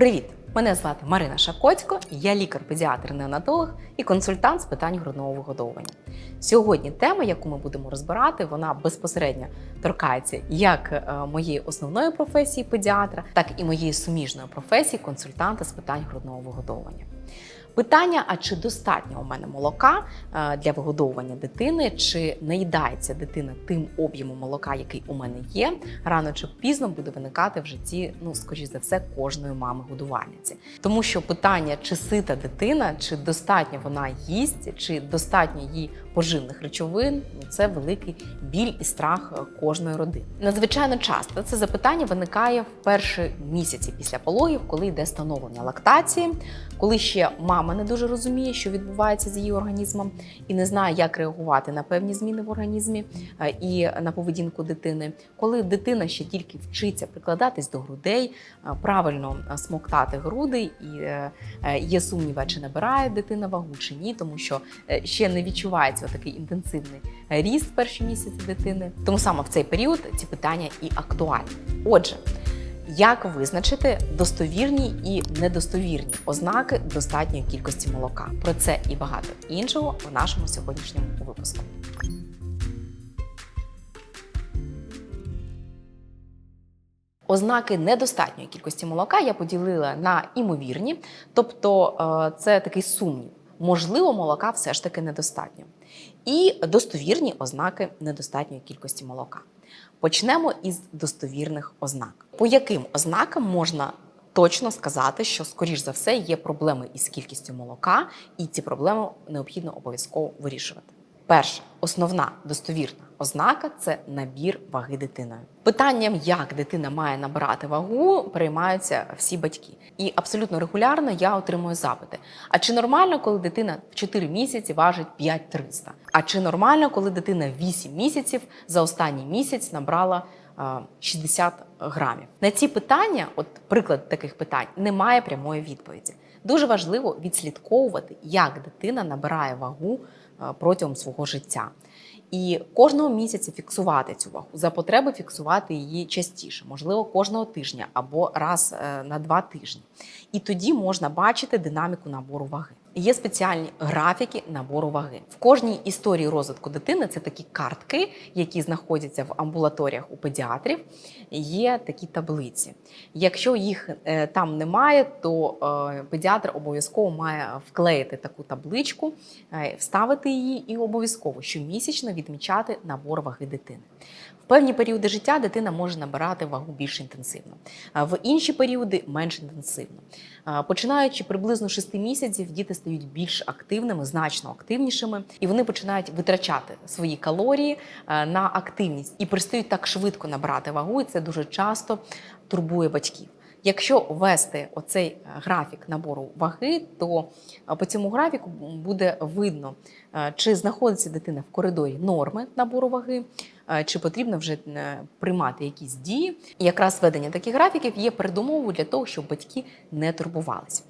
Привіт! Мене звати Марина Шакоцько, я лікар-педіатр-неонатолог і консультант з питань грудного вигодовування. Сьогодні тема, яку ми будемо розбирати, вона безпосередньо торкається як е, моєї основної професії педіатра, так і моєї суміжної професії консультанта з питань грудного вигодовування. Питання: а чи достатньо у мене молока е, для вигодовування дитини, чи наїдається дитина тим об'ємом молока, який у мене є, рано чи пізно буде виникати в житті, ну скоріш за все, кожної мами годувальниці. Тому що питання, чи сита дитина, чи достатньо вона їсть, чи достатньо їй поживних речовин, ну це великий біль і страх е, кожної родини. Надзвичайно часто це запитання виникає в перші місяці після пологів, коли йде становлення лактації, коли ще мама не дуже розуміє, що відбувається з її організмом, і не знає, як реагувати на певні зміни в організмі е, і на поведінку дитини. Коли дитина ще тільки вчиться прикладатись до грудей, е, правильно е, смоктати груди, і є сумніва, чи набирає дитина вагу чи ні, тому що ще не відчувається такий інтенсивний ріст перші місяці дитини. Тому саме в цей період ці питання і актуальні. Отже. Як визначити достовірні і недостовірні ознаки достатньої кількості молока? Про це і багато іншого в нашому сьогоднішньому випуску. Ознаки недостатньої кількості молока я поділила на імовірні, тобто е, це такий сумнів. Можливо, молока все ж таки недостатньо. І достовірні ознаки недостатньої кількості молока. Почнемо із достовірних ознак. По яким ознакам можна точно сказати, що, скоріш за все, є проблеми із кількістю молока, і ці проблеми необхідно обов'язково вирішувати. Перша основна достовірна ознака це набір ваги дитиною. Питанням, як дитина має набирати вагу, переймаються всі батьки. І абсолютно регулярно я отримую запити: а чи нормально, коли дитина в 4 місяці важить 5300? А чи нормально, коли дитина 8 місяців за останній місяць набрала а, 60 грамів? На ці питання, от приклад таких питань, немає прямої відповіді. Дуже важливо відслідковувати, як дитина набирає вагу протягом свого життя. І кожного місяця фіксувати цю вагу за потреби фіксувати її частіше, можливо, кожного тижня або раз е, на два тижні. І тоді можна бачити динаміку набору ваги. Є спеціальні графіки набору ваги. В кожній історії розвитку дитини це такі картки, які знаходяться в амбулаторіях у педіатрів. Є такі таблиці. Якщо їх е, там немає, то е, педіатр обов'язково має вклеїти таку табличку, е, вставити її і обов'язково щомісячно відмічати набор ваги дитини. В певні періоди життя дитина може набирати вагу більш інтенсивно, в інші періоди менш інтенсивно. Починаючи приблизно 6 місяців, діти стають більш активними, значно активнішими, і вони починають витрачати свої калорії е, на активність і перестають так швидко набирати вагу, і це дуже часто турбує батьків. Якщо ввести оцей графік набору ваги, то е, по цьому графіку буде видно, е, чи знаходиться дитина в коридорі норми набору ваги, е, чи потрібно вже е, приймати якісь дії. І якраз ведення таких графіків є передумовою для того, щоб батьки не турбувалися.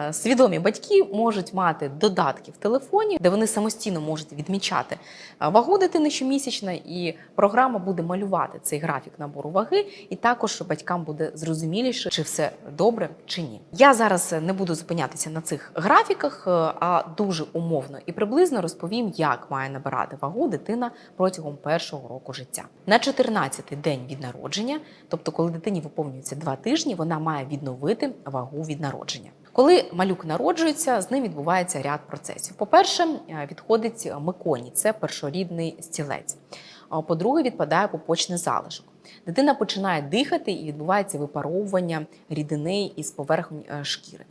Е, Свідомі батьки можуть мати додатки в телефоні, де вони самостійно можуть відмічати е, вагу дитини щомісячно, і програма буде малювати цей графік набору ваги, і також батькам буде зрозуміліше, чи все добре чи ні. Я зараз не буду зупинятися на цих графіках, е, а дуже умовно і приблизно розповім, як має набирати вагу дитина протягом першого року життя. На 14-й день від народження, тобто коли дитині виповнюється два тижні, вона має відновити вагу від народження. Коли малюк народжується, з ним відбувається ряд процесів. По-перше, е, відходить миконі, це першорідний стілець. По-друге, відпадає пупочний залишок. Дитина починає дихати і відбувається випаровування рідини із поверхні е, шкіри.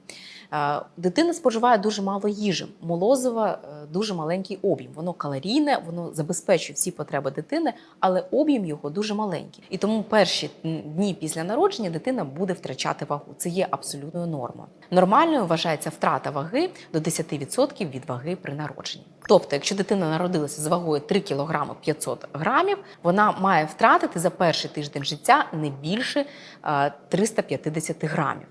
Е, Дитина споживає дуже мало їжі. Молозива е, дуже маленький об'єм. Воно калорійне, воно забезпечує всі потреби дитини, але об'єм його дуже маленький. І тому перші дні після народження дитина буде втрачати вагу. Це є абсолютною нормою. Нормальною вважається втрата ваги до 10% від ваги при народженні. Тобто, якщо дитина народилася з вагою 3 кг 500 грамів, вона має втратити за перший тиждень життя не більше е, 350 грамів.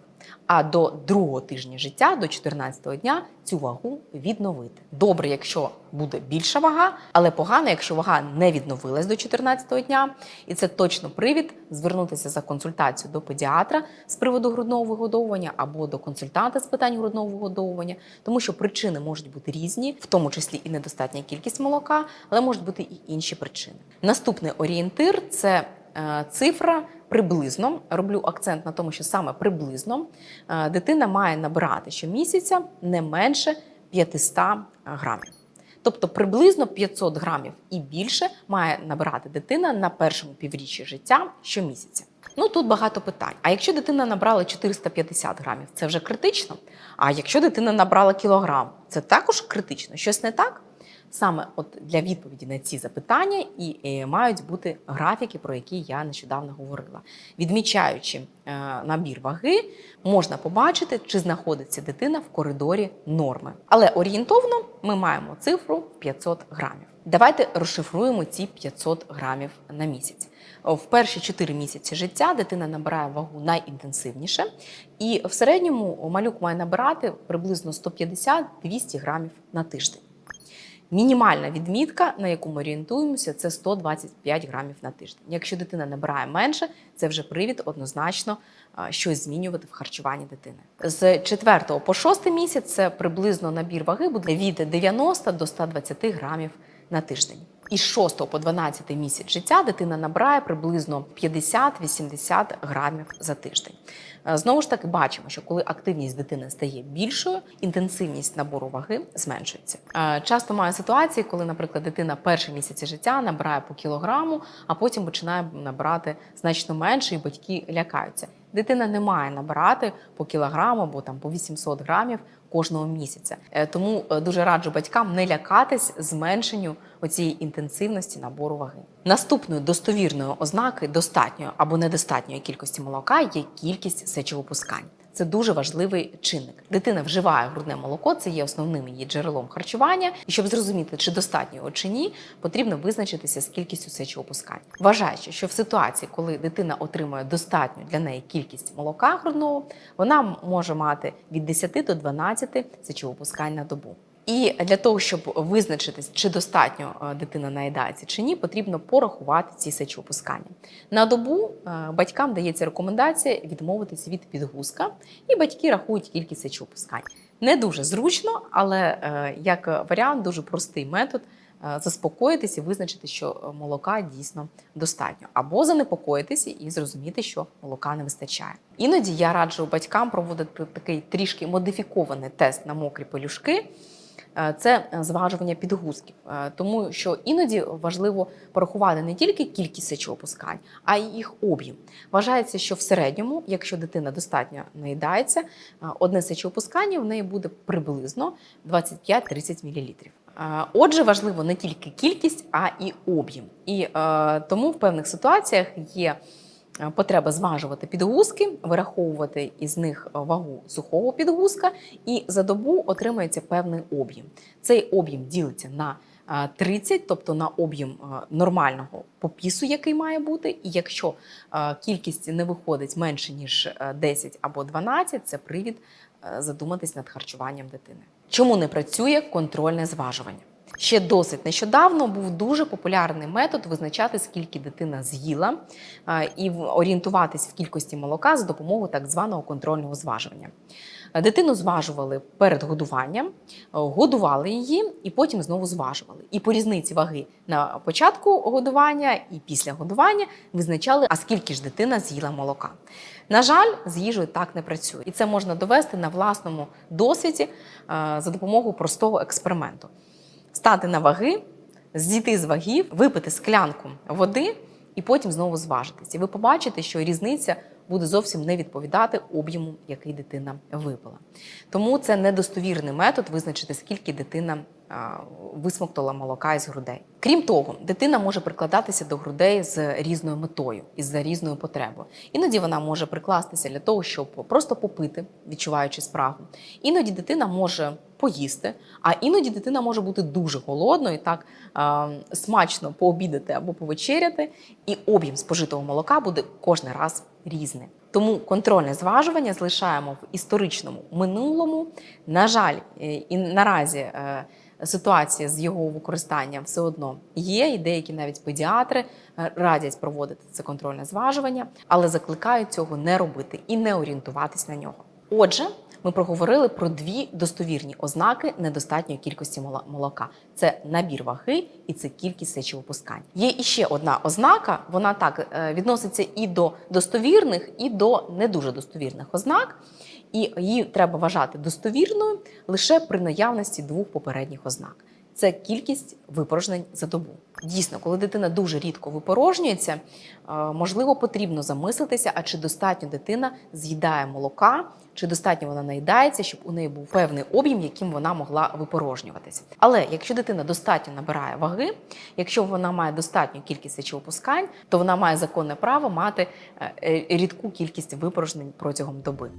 а до другого тижня життя, до 14-го дня, цю вагу відновити. Добре, якщо буде більша вага, але погано, якщо вага не відновилась до 14-го дня, і це точно привід звернутися за консультацією до педіатра з приводу грудного вигодовування або до консультанта з питань грудного вигодовування, тому що причини можуть бути різні, в тому числі і недостатня кількість молока, але можуть бути і інші причини. Наступний орієнтир це е, цифра. Приблизно роблю акцент на тому, що саме приблизно е, дитина має набирати щомісяця не менше 500 грамів. Тобто приблизно 500 грамів і більше має набирати дитина на першому півріччі життя щомісяця. Ну тут багато питань. А якщо дитина набрала 450 грамів, це вже критично. А якщо дитина набрала кілограм, це також критично. Щось не так? Саме от для відповіді на ці запитання і е, мають бути графіки, про які я нещодавно говорила. Відмічаючи е, набір ваги, можна побачити, чи знаходиться дитина в коридорі норми. Але орієнтовно ми маємо цифру 500 грамів. Давайте розшифруємо ці 500 грамів на місяць. В перші 4 місяці життя дитина набирає вагу найінтенсивніше, і в середньому малюк має набирати приблизно 150-200 грамів на тиждень. Мінімальна відмітка, на яку ми орієнтуємося, це 125 грамів на тиждень. Якщо дитина набирає менше, це вже привід однозначно щось змінювати в харчуванні дитини. З 4 по 6 місяць це приблизно набір ваги буде від 90 до 120 грамів на тиждень. Із 6 по 12 місяць життя дитина набирає приблизно 50-80 грамів за тиждень. Е, Знову ж таки, бачимо, що коли активність дитини стає більшою, інтенсивність набору ваги зменшується. Е, Часто маю ситуації, коли, наприклад, дитина перші місяці життя набирає по кілограму, а потім починає набирати значно менше, і батьки лякаються. Дитина не має набирати по кілограму або там по 800 грамів кожного місяця. Е, Тому е, дуже раджу батькам не лякатись зменшенню оцієї інтенсивності набору ваги. Наступною достовірною ознакою достатньої або недостатньої кількості молока є кількість сечовипускань. Це дуже важливий чинник. Дитина вживає грудне молоко, це є основним її джерелом харчування. І щоб зрозуміти, чи достатньо його чи ні, потрібно визначитися з кількістю сечовипускань. Вважаючи, що в ситуації, коли дитина отримує достатню для неї кількість молока грудного, вона може мати від 10 до 12 сечовипускань на добу. І для того, щоб визначитись, чи достатньо е, дитина наїдається чи ні, потрібно порахувати ці сечовипускання. На добу е, батькам дається рекомендація відмовитись від підгузка, і батьки рахують кількість сечовипускань. Не дуже зручно, але е, як варіант, дуже простий метод заспокоїтися і визначити, що молока дійсно достатньо, або занепокоїтися і зрозуміти, що молока не вистачає. Іноді я раджу батькам проводити такий трішки модифікований тест на мокрі пелюшки. Е, Це зважування підгузків, Е, тому що іноді важливо порахувати не тільки кількість сечовипускань, а й їх об'єм. Вважається, що в середньому, якщо дитина достатньо наїдається, е, одне сечовипускання в неї буде приблизно 25-30 мл. Отже, важливо не тільки кількість, а і об'єм. І е, тому в певних ситуаціях є потреба зважувати підгузки, вираховувати із них вагу сухого підгузка, і за добу отримується певний об'єм. Цей об'єм ділиться на е, 30, тобто на об'єм е, нормального попісу, який має бути. І якщо е, кількість не виходить менше ніж е, 10 або 12, це привід е, задуматись над харчуванням дитини. Чому не працює контрольне зважування? Ще досить нещодавно був дуже популярний метод визначати, скільки дитина з'їла, і орієнтуватись в кількості молока за допомогою так званого контрольного зважування. Дитину зважували перед годуванням, годували її і потім знову зважували. І по різниці ваги на початку годування і після годування визначали, а скільки ж дитина з'їла молока. На жаль, з їжею так не працює, і це можна довести на власному досвіді за допомогою простого експерименту стати на ваги, зійти з вагів, випити склянку води і потім знову зважитись. І ви побачите, що різниця буде зовсім не відповідати об'єму, який дитина випила. Тому це недостовірний метод визначити, скільки дитина висмоктала молока із грудей. Крім того, дитина може прикладатися до грудей з різною метою і за різною потребою. Іноді вона може прикластися для того, щоб просто попити, відчуваючи спрагу. Іноді дитина може поїсти, а іноді дитина може бути дуже голодною, так а, смачно пообідати або повечеряти, і об'єм спожитого молока буде кожен раз різний. Тому контрольне зважування залишаємо в історичному минулому. На жаль, е, і наразі е, ситуація з його використанням все одно є, і деякі навіть педіатри е, радять проводити це контрольне зважування, але закликають цього не робити і не орієнтуватись на нього. Отже, ми проговорили про дві достовірні ознаки недостатньої кількості молока: це набір ваги і це кількість сечовипускань. Є іще одна ознака, вона так е, відноситься і до достовірних, і до не дуже достовірних ознак. І її треба вважати достовірною лише при наявності двох попередніх ознак. Це кількість випорожнень за добу. Дійсно, коли дитина дуже рідко випорожнюється, е, можливо, потрібно замислитися, а чи достатньо дитина з'їдає молока, чи достатньо вона наїдається, щоб у неї був певний об'єм, яким вона могла випорожнюватися. Але якщо дитина достатньо набирає ваги, якщо вона має достатню кількість сечовипускань, то вона має законне право мати е, е, рідку кількість випорожнень протягом доби.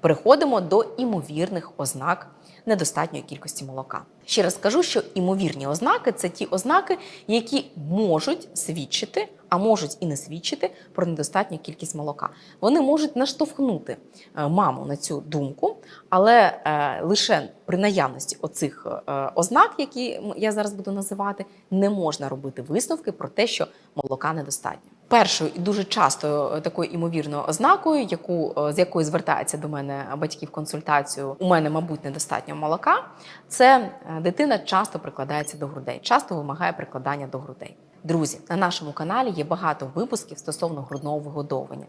Переходимо до імовірних ознак недостатньої кількості молока. Ще раз скажу, що імовірні ознаки це ті ознаки, які можуть свідчити, а можуть і не свідчити про недостатню кількість молока. Вони можуть наштовхнути е, маму на цю думку, але е, лише при наявності оцих е, ознак, які я зараз буду називати, не можна робити висновки про те, що молока недостатньо. Першою і дуже часто такою імовірною ознакою, яку з якою звертаються до мене батьки в консультацію, у мене, мабуть, недостатньо молока. Це дитина часто прикладається до грудей, часто вимагає прикладання до грудей. Друзі, на нашому каналі є багато випусків стосовно грудного вигодовування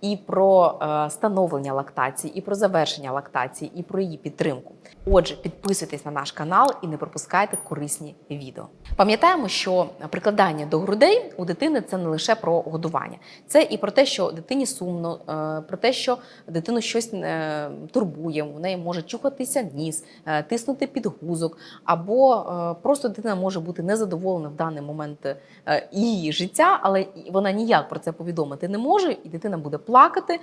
і про е, становлення лактації, і про завершення лактації, і про її підтримку. Отже, підписуйтесь на наш канал і не пропускайте корисні відео. Пам'ятаємо, що прикладання до грудей у дитини це не лише про годування, це і про те, що дитині сумно, е, про те, що дитину щось е, турбує, у неї може чухатися ніс, тиснути підгузок, або е, просто дитина може бути незадоволена в даний момент її життя, але вона ніяк про це повідомити не може, і дитина буде плакати.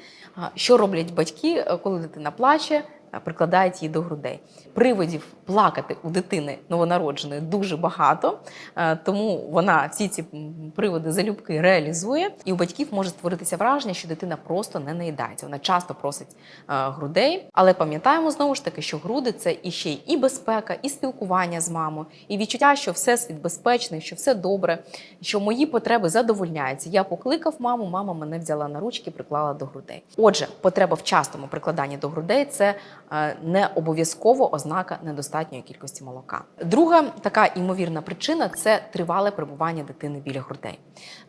Що роблять батьки, е, коли дитина плаче? Е, Прикладають її до грудей. Приводів плакати у дитини новонародженої дуже багато, е, тому вона всі ці приводи залюбки реалізує, і у батьків може створитися враження, що дитина просто не наїдається. Вона часто просить е, грудей, але пам'ятаємо знову ж таки, що груди це і ще і безпека, і спілкування з мамою, і відчуття, що все світ безпечний, що все добре, що мої потреби задовольняються. Я покликав маму, мама мене взяла на ручки, приклала до грудей. Отже, потреба в частому прикладанні до грудей це не обов'язково ознака недостатньої кількості молока. Друга така імовірна причина це тривале перебування дитини біля грудей.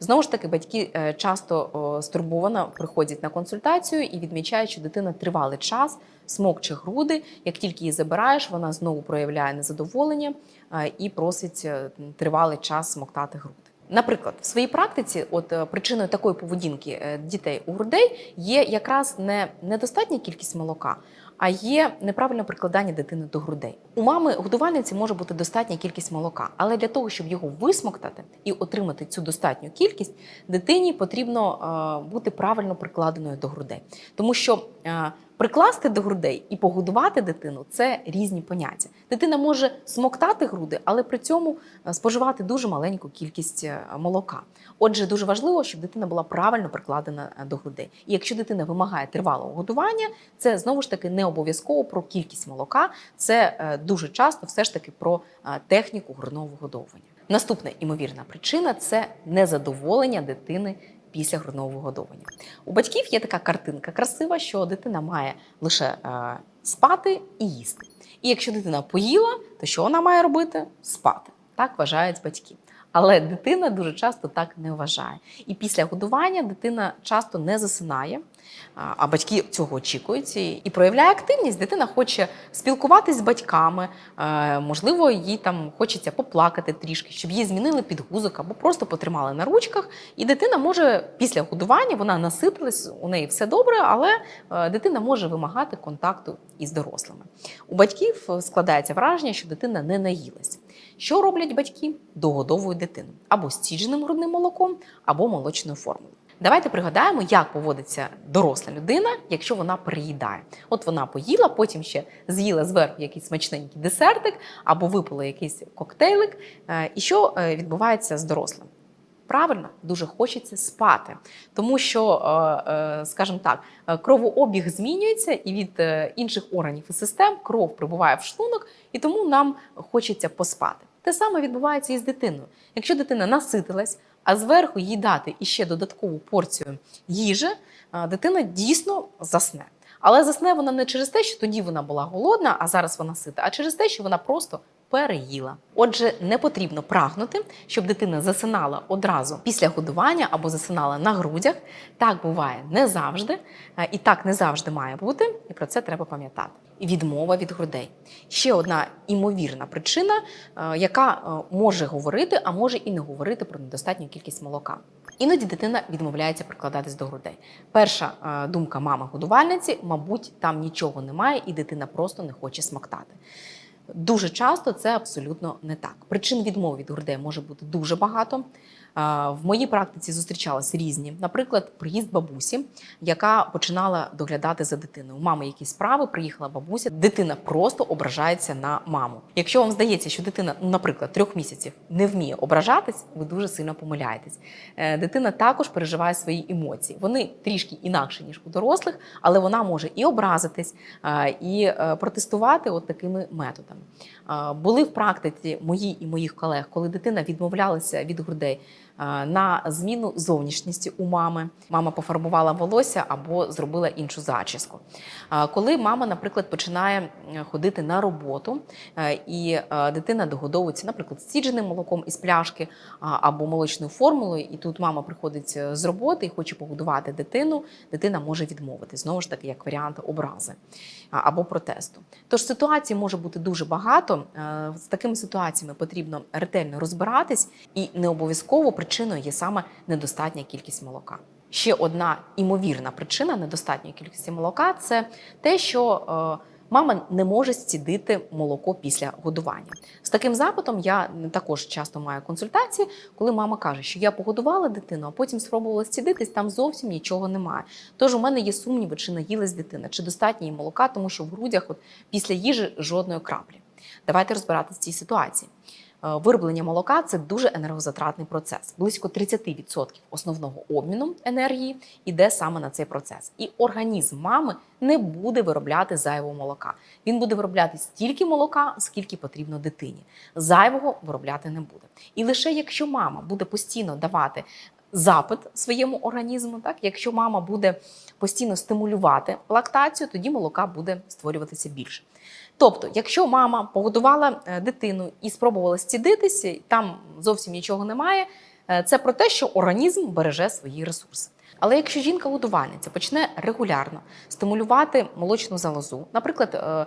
Знову ж таки, батьки е, часто стурбовано приходять на консультацію і відмічають, що дитина тривалий час смокче груди. Як тільки її забираєш, вона знову проявляє незадоволення е, і просить е, тривалий час смоктати груди. Наприклад, в своїй практиці, от е, причиною такої поведінки е, дітей у грудей є якраз не недостатня кількість молока, а є неправильне прикладання дитини до грудей. У мами годувальниці може бути достатня кількість молока, але для того, щоб його висмоктати і отримати цю достатню кількість, дитині потрібно е, бути правильно прикладеною до грудей, тому що е, Прикласти до грудей і погодувати дитину це різні поняття. Дитина може смоктати груди, але при цьому е, споживати дуже маленьку кількість е, молока. Отже, дуже важливо, щоб дитина була правильно прикладена е, до грудей. І якщо дитина вимагає тривалого годування, це знову ж таки не обов'язково про кількість молока, це дуже часто все ж таки про техніку грудного вигодовування. Наступна імовірна причина це незадоволення дитини після грудного вигодовування. У батьків є така картинка красива, що дитина має лише е, спати і їсти. І якщо дитина поїла, то що вона має робити? Спати. Так вважають батьки. Але дитина дуже часто так не вважає. І після годування дитина часто не засинає, а батьки цього очікують і проявляє активність. Дитина хоче спілкуватись з батьками, е, можливо, їй там хочеться поплакати трішки, щоб їй змінили підгузок або просто потримали на ручках. І дитина може після годування вона наситилась, у неї все добре, але е, дитина може вимагати контакту із дорослими. У батьків складається враження, що дитина не наїлась. Що роблять батьки? Догодовують дитину або стідженим грудним молоком, або молочною формулою. Давайте пригадаємо, як поводиться доросла людина, якщо вона переїдає. От вона поїла, потім ще з'їла зверху якийсь смачненький десертик або випила якийсь коктейлик. Е, І що е, відбувається з дорослим? правильно, дуже хочеться спати, тому що, е, скажімо так, кровообіг змінюється, і від інших органів і систем кров прибуває в шлунок, і тому нам хочеться поспати. Те саме відбувається і з дитиною. Якщо дитина наситилась, а зверху їй дати іще додаткову порцію їжі, дитина дійсно засне. Але засне вона не через те, що тоді вона була голодна, а зараз вона сита, а через те, що вона просто переїла. Отже, не потрібно прагнути, щоб дитина засинала одразу після годування або засинала на грудях. Так буває не завжди, і так не завжди має бути, і про це треба пам'ятати. Відмова від грудей ще одна імовірна причина, е, яка е, може говорити, а може і не говорити про недостатню кількість молока. Іноді дитина відмовляється прикладатись до грудей. Перша е, думка мами-годувальниці, мабуть, там нічого немає, і дитина просто не хоче смоктати. Дуже часто це абсолютно не так. Причин відмови від грудей може бути дуже багато. В моїй практиці зустрічалися різні. Наприклад, приїзд бабусі, яка починала доглядати за дитиною. У мами якісь справи, приїхала бабуся, дитина просто ображається на маму. Якщо вам здається, що дитина, ну, наприклад, трьох місяців не вміє ображатись, ви дуже сильно помиляєтесь. Е, Дитина також переживає свої емоції. Вони трішки інакші, ніж у дорослих, але вона може і образитись, і е, протестувати от такими методами. Були в практиці мої і моїх колег, коли дитина відмовлялася від грудей на зміну зовнішністі у мами. Мама пофарбувала волосся або зробила іншу зачіску. Е, Коли мама, наприклад, починає е, ходити на роботу, е, і е, дитина догодовується, наприклад, стідженим молоком із пляшки або молочною формулою, і тут мама приходить е, з роботи і хоче погодувати дитину, дитина може відмовити знову ж таки як варіант образи або протесту. Тож ситуацій може бути дуже багато. Е, З такими ситуаціями потрібно ретельно розбиратись, і не обов'язково причиною є саме недостатня кількість молока. Ще одна імовірна причина недостатньої кількості молока це те, що е, Мама не може зцідити молоко після годування. З таким запитом я також часто маю консультації, коли мама каже, що я погодувала дитину, а потім спробувала зцідитись, там зовсім нічого немає. Тож у мене є сумніви, чи наїлась дитина, чи достатньо їй молока, тому що в грудях от, після їжі жодної краплі. Давайте розбиратися в цій ситуації. Е, Вироблення молока це дуже енергозатратний процес. Близько 30% основного обміну енергії йде саме на цей процес. І організм мами не буде виробляти зайвого молока. Він буде виробляти стільки молока, скільки потрібно дитині. Зайвого виробляти не буде. І лише якщо мама буде постійно давати запит своєму організму, так якщо мама буде постійно стимулювати лактацію, тоді молока буде створюватися більше. Тобто, якщо мама погодувала е, дитину і спробувала стідитися, там зовсім нічого немає, е, це про те, що організм береже свої ресурси. Але якщо жінка-годувальниця почне регулярно стимулювати молочну залозу, наприклад, е, е,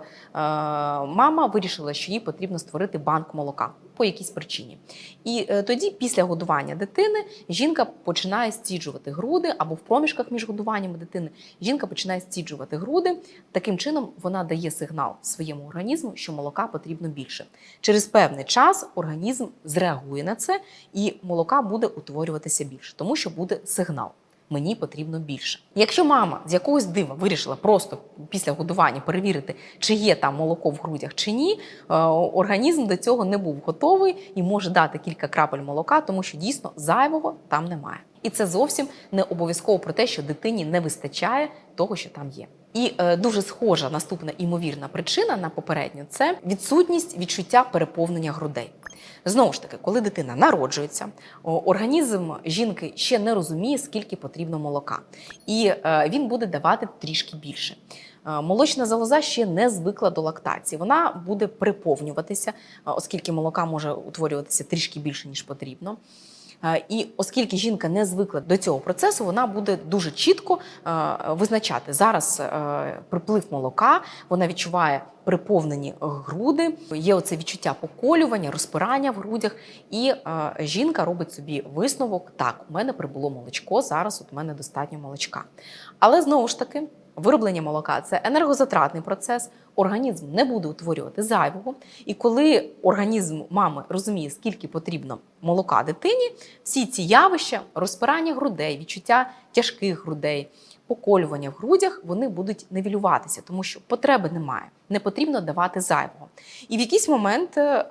мама вирішила, що їй потрібно створити банк молока по якійсь причині. І е, тоді, після годування дитини, жінка починає стіджувати груди або в проміжках між годуваннями дитини жінка починає стіджувати груди. Таким чином вона дає сигнал своєму організму, що молока потрібно більше. Через певний час організм зреагує на це, і молока буде утворюватися більше, тому що буде сигнал. Мені потрібно більше. Якщо мама з якогось дива вирішила просто після годування перевірити, чи є там молоко в грудях чи ні, е, організм до цього не був готовий і може дати кілька крапель молока, тому що дійсно зайвого там немає. І це зовсім не обов'язково про те, що дитині не вистачає того, що там є. І е, дуже схожа наступна імовірна причина на попередню це відсутність відчуття переповнення грудей. Знову ж таки, коли дитина народжується, організм жінки ще не розуміє, скільки потрібно молока, і е, він буде давати трішки більше. Е, Молочна залоза ще не звикла до лактації. Вона буде приповнюватися, е, оскільки молока може утворюватися трішки більше ніж потрібно. Е, І оскільки жінка не звикла до цього процесу, вона буде дуже чітко е, визначати зараз е, приплив молока, вона відчуває приповнені груди, є оце відчуття поколювання, розпирання в грудях, і жінка робить собі висновок: так, у мене прибуло молочко, зараз от у мене достатньо молочка. Але знову ж таки. Вироблення молока це енергозатратний процес. Організм не буде утворювати зайвого. І коли організм мами розуміє, скільки потрібно молока дитині, всі ці явища, розпирання грудей, відчуття тяжких грудей, поколювання в грудях, вони будуть невілюватися, тому що потреби немає, не потрібно давати зайвого. І в якийсь момент е,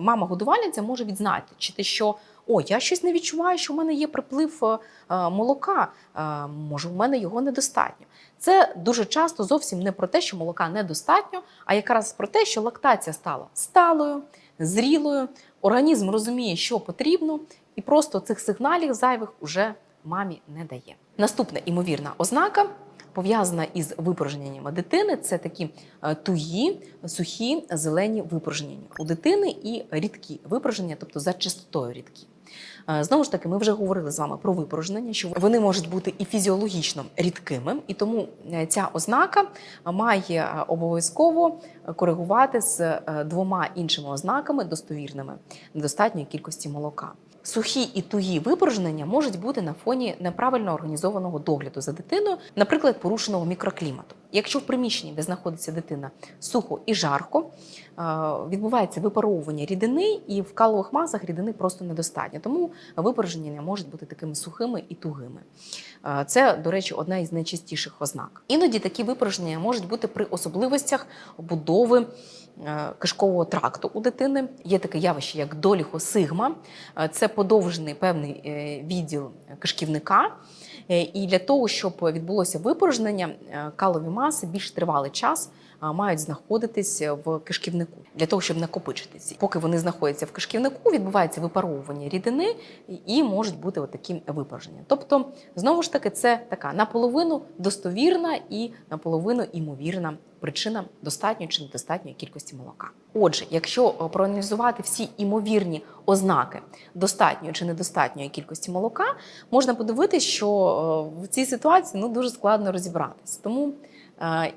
мама-годувальниця може відзначити, що О, я щось не відчуваю, що в мене є приплив е, молока. Е, може, в мене його недостатньо. Це дуже часто зовсім не про те, що молока недостатньо, а якраз про те, що лактація стала сталою, зрілою, організм розуміє, що потрібно, і просто цих сигналів зайвих уже мамі не дає. Наступна імовірна ознака. Пов'язана із випорожненнями дитини, це такі е, тугі, сухі, зелені випорожнення у дитини і рідкі випорожнення, тобто за частотою рідкі. Е, Знову ж таки, ми вже говорили з вами про випорожнення, що вони можуть бути і фізіологічно рідкими, і тому е, ця ознака має е, обов'язково коригувати з двома іншими ознаками достовірними недостатньої кількості молока. Сухі і тугі випорожнення можуть бути на фоні неправильно організованого догляду за дитиною, наприклад, порушеного мікроклімату. Якщо в приміщенні, де знаходиться дитина, сухо і жарко, е, відбувається випаровування рідини, і в калових масах рідини просто недостатньо. Тому випорожнення можуть бути такими сухими і тугими. Е, Це, до речі, одна із найчастіших ознак. Іноді такі випорожнення можуть бути при особливостях будови е, кишкового тракту у дитини. Є таке явище, як доліхосигма. Це подовжений певний відділ кишківника. Е, І для того, щоб відбулося випорожнення, е, калові маси більш тривалий час мають знаходитись в кишківнику для того, щоб накопичитися. Поки вони знаходяться в кишківнику, відбувається випаровування рідини і- можуть бути отакі випорожнення. Тобто, знову ж таки, це така наполовину достовірна і наполовину імовірна причина достатньої чи недостатньої кількості молока. Отже, якщо е, проаналізувати всі імовірні ознаки достатньої чи недостатньої кількості молока, можна подивитися, що е, в цій ситуації ну дуже складно розібратися. Тому е,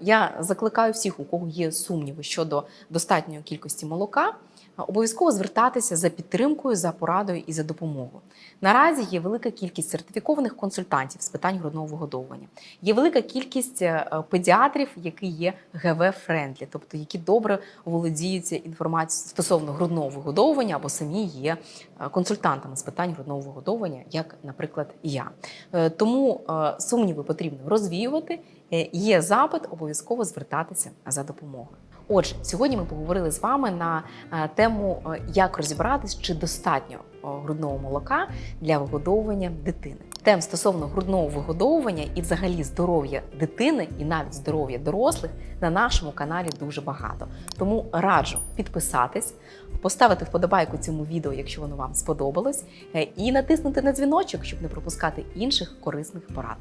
я закликаю всіх, у кого є сумніви щодо достатньої кількості молока, е, обов'язково звертатися за підтримкою, за порадою і за допомогою. Наразі є велика кількість сертифікованих консультантів з питань грудного вигодовування. Є велика кількість е, педіатрів, які є ГВ-френдлі, тобто які добре володіються інформацією стосовно грудного вигодовування або самі є е, консультантами з питань грудного вигодовування, як, наприклад, я. Е, Тому сумніви потрібно розвіювати. Є запит, обов'язково звертатися за допомогою. Отже, сьогодні ми поговорили з вами на е, тему, е, як розібратись, чи достатньо е, грудного молока для вигодовування дитини. Тем стосовно грудного вигодовування і взагалі здоров'я дитини, і навіть здоров'я дорослих на нашому каналі дуже багато. Тому раджу підписатись, поставити вподобайку цьому відео, якщо воно вам сподобалось, і натиснути на дзвіночок, щоб не пропускати інших корисних порад.